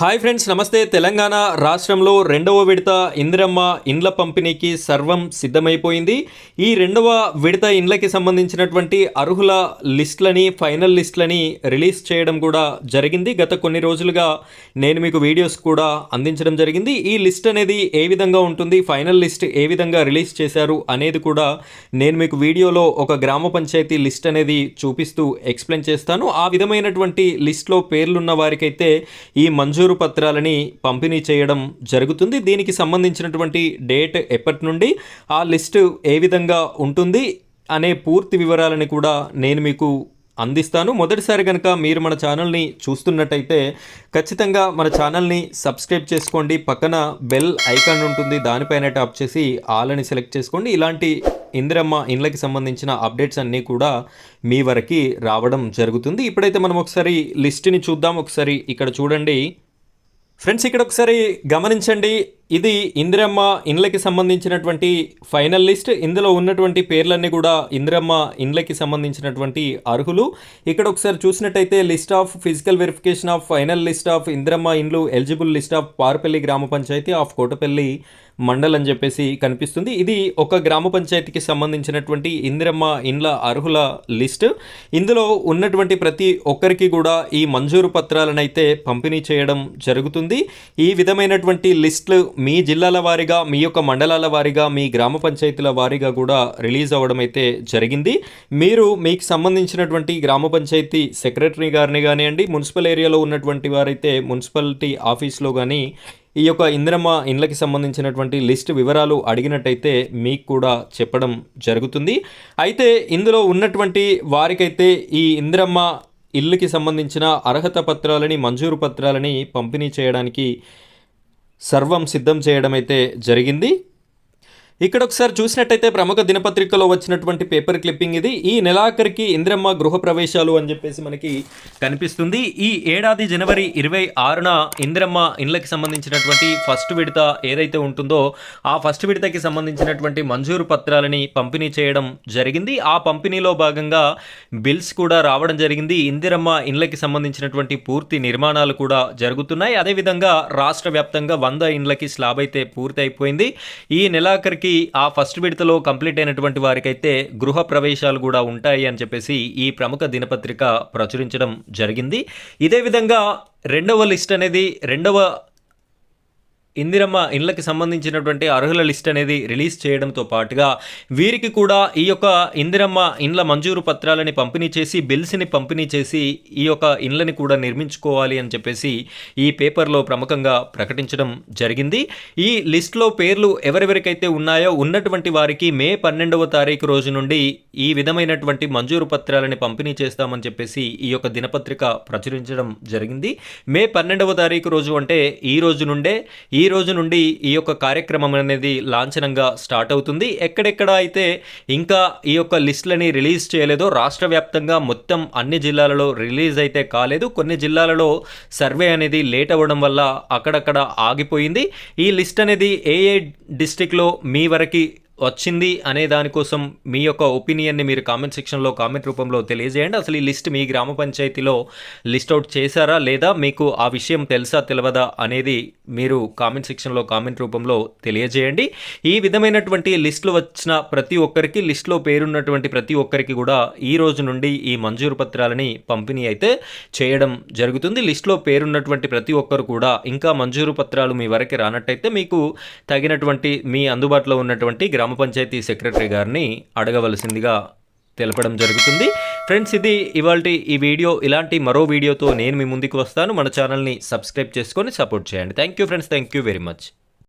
Hi friends నమస్తే. తెలంగాణ రాష్ట్రంలో రెండవ విడత ఇందిరమ్మ ఇండ్ల పంపిణీకి సర్వం సిద్ధమైపోయింది. ఈ రెండవ విడత ఇండ్లకి సంబంధించినటువంటి అర్హుల లిస్టులని ఫైనల్ లిస్టులని రిలీజ్ చేయడం కూడా జరిగింది. గత కొన్ని రోజులుగా నేను మీకు వీడియోస్ కూడా అందించడం జరిగింది. ఈ లిస్ట్ అనేది ఏ విధంగా ఉంటుంది ఫైనల్ లిస్ట్ ఏ విధంగా రిలీజ్ చేశారు అనేది కూడా నేను మీకు వీడియోలో ఒక గ్రామ పంచాయతీ లిస్ట్ అనేది చూపిస్తూ ఎక్స్ప్లెయిన్ చేస్తాను. ఆ విధమైనటువంటి లిస్ట్లో పేర్లున్న వారికైతే ఈ మంజూరు పత్రాలని పంపిణీ చేయడం జరుగుతుంది. దీనికి సంబంధించినటువంటి డేట్ ఎప్పటి నుండి ఆ లిస్టు ఏ విధంగా ఉంటుంది అనే పూర్తి వివరాలని కూడా నేను మీకు అందిస్తాను. మొదటిసారి కనుక మీరు మన ఛానల్ని చూస్తున్నట్టయితే ఖచ్చితంగా మన ఛానల్ని సబ్స్క్రైబ్ చేసుకోండి. పక్కన బెల్ ఐకాన్ ఉంటుంది. దానిపైన టాప్ చేసి ఆల్ అని సెలెక్ట్ చేసుకోండి. ఇలాంటి ఇందిరమ్మ ఇండ్లకి సంబంధించిన అప్డేట్స్ అన్నీ కూడా మీ వరకు రావడం జరుగుతుంది. ఇప్పుడైతే మనం ఒకసారి లిస్ట్ని చూద్దాం. ఒకసారి ఇక్కడ చూడండి. ఫ్రెండ్స్ ఇక్కడ ఒకసారి గమనించండి. ఇది ఇందిరమ్మ ఇండ్లకి సంబంధించినటువంటి ఫైనల్ లిస్ట్. ఇందులో ఉన్నటువంటి పేర్లన్నీ కూడా ఇందిరమ్మ ఇండ్లకి సంబంధించినటువంటి అర్హులు. ఇక్కడ ఒకసారి చూసినట్టయితే list of physical verification of final list of Indiramma ఇండ్లు ఎలిజిబుల్ లిస్ట్ ఆఫ్ పార్పల్లి గ్రామ పంచాయతీ ఆఫ్ కోటపల్లి మండల్ అని చెప్పేసి కనిపిస్తుంది. ఇది ఒక గ్రామ పంచాయతీకి సంబంధించినటువంటి ఇందిరమ్మ ఇండ్ల అర్హుల లిస్ట్. ఇందులో ఉన్నటువంటి ప్రతి ఒక్కరికి కూడా ఈ మంజూరు పత్రాలను అయితే పంపిణీ చేయడం జరుగుతుంది. ఈ విధమైనటువంటి లిస్టులు మీ జిల్లాల వారీగా మీ యొక్క మండలాల వారీగా మీ గ్రామ పంచాయతీల వారీగా కూడా రిలీజ్ అవ్వడం అయితే జరిగింది. మీరు మీకు సంబంధించినటువంటి గ్రామ పంచాయతీ సెక్రటరీ గారిని కానివ్వండి మున్సిపల్ ఏరియాలో ఉన్నటువంటి వారైతే మున్సిపాలిటీ ఆఫీస్లో కానీ ఈ యొక్క ఇంద్రమ్మ ఇండ్లకి సంబంధించినటువంటి లిస్ట్ వివరాలు అడిగినట్టయితే మీకు కూడా చెప్పడం జరుగుతుంది. అయితే ఇందులో ఉన్నటువంటి వారికైతే ఈ ఇంద్రమ్మ ఇల్లుకి సంబంధించిన అర్హత పత్రాలని మంజూరు పత్రాలని పంపిణీ చేయడానికి సర్వం సిద్ధం చేయడం అయితే జరిగింది. ఇక్కడ ఒకసారి చూసినట్టయితే ప్రముఖ దినపత్రికలో వచ్చినటువంటి పేపర్ క్లిప్పింగ్ ఇది. ఈ నెలాఖరికి ఇంద్రమ్మ గృహ ప్రవేశాలు అని చెప్పేసి మనకి కనిపిస్తుంది. ఈ ఏడాది జనవరి ఇరవై ఆరున ఇంద్రమ్మ ఇండ్లకి సంబంధించినటువంటి ఫస్ట్ విడత ఏదైతే ఉంటుందో ఆ ఫస్ట్ విడతకి సంబంధించినటువంటి మంజూరు పత్రాలని పంపిణీ చేయడం జరిగింది. ఆ పంపిణీలో భాగంగా బిల్స్ కూడా రావడం జరిగింది. ఇందిరమ్మ ఇండ్లకి సంబంధించినటువంటి పూర్తి నిర్మాణాలు కూడా జరుగుతున్నాయి. అదేవిధంగా రాష్ట్ర వ్యాప్తంగా వంద ఇండ్లకి స్లాబ్ అయితే పూర్తి అయిపోయింది ఈ నెలాఖరికి ఆ ఫస్ట్ విడతలో కంప్లీట్ అయినటువంటి వారికైతే గృహ ప్రవేశాలు కూడా ఉంటాయి అని చెప్పేసి ఈ ప్రముఖ దినపత్రిక ప్రచురించడం జరిగింది. ఇదే విధంగా రెండవ లిస్ట్ అనేది రెండవ ఇందిరమ్మ ఇండ్లకి సంబంధించినటువంటి అర్హుల లిస్ట్ అనేది రిలీజ్ చేయడంతో పాటుగా వీరికి కూడా ఈ యొక్క ఇందిరమ్మ ఇండ్ల మంజూరు పత్రాలని పంపిణీ చేసి బిల్స్ని పంపిణీ చేసి ఈ యొక్క ఇండ్లని కూడా నిర్మించుకోవాలి అని చెప్పేసి ఈ పేపర్లో ప్రముఖంగా ప్రకటించడం జరిగింది. ఈ లిస్ట్లో పేర్లు ఎవరెవరికైతే ఉన్నాయో ఉన్నటువంటి వారికి మే పన్నెండవ తారీఖు రోజు నుండి ఈ విధమైనటువంటి మంజూరు పత్రాలని పంపిణీ చేస్తామని చెప్పేసి ఈ యొక్క దినపత్రిక ప్రచురించడం జరిగింది. మే పన్నెండవ తారీఖు రోజు అంటే ఈ రోజు నుండే ఈ రోజు నుండి ఈ యొక్క కార్యక్రమం అనేది లాంఛనంగా స్టార్ట్ అవుతుంది. ఎక్కడెక్కడ అయితే ఇంకా ఈ యొక్క లిస్టులని రిలీజ్ చేయలేదో రాష్ట్ర వ్యాప్తంగా మొత్తం అన్ని జిల్లాలలో రిలీజ్ అయితే కాలేదు. కొన్ని జిల్లాలలో సర్వే అనేది లేట్ అవ్వడం వల్ల అక్కడక్కడ ఆగిపోయింది. ఈ లిస్ట్ అనేది ఏ ఏ డిస్టిక్లో మీ వరకు వచ్చింది అనే దానికోసం మీ యొక్క ఒపీనియన్ని మీరు కామెంట్ సెక్షన్లో కామెంట్ రూపంలో తెలియజేయండి. అసలు ఈ లిస్ట్ మీ గ్రామ పంచాయతీలో లిస్ట్ అవుట్ చేశారా లేదా మీకు ఆ విషయం తెలుసా తెలియదా అనేది మీరు కామెంట్ సెక్షన్లో కామెంట్ రూపంలో తెలియజేయండి. ఈ విధమైనటువంటి లిస్టులు వచ్చిన ప్రతి ఒక్కరికి లిస్టులో పేరున్నటువంటి ప్రతి ఒక్కరికి కూడా ఈ రోజు నుండి ఈ మంజూరు పత్రాలని పంపిణీ అయితే చేయడం జరుగుతుంది. లిస్టులో పేరున్నటువంటి ప్రతి ఒక్కరు కూడా ఇంకా మంజూరు పత్రాలు మీ వరకు రానట్టయితే మీకు తగినటువంటి మీ అందుబాటులో ఉన్నటువంటి గ్రామ పంచాయతీ సెక్రటరీ గారిని అడగవలసిందిగా తెలపడం జరుగుతుంది. ఫ్రెండ్స్ ఇది ఇవాళ ఈ వీడియో. ఇలాంటి మరో వీడియోతో నేను మీ ముందుకు వస్తాను. మన ఛానల్ని సబ్స్క్రైబ్ చేసుకొని సపోర్ట్ చేయండి. Thank you friends. Thank you very much.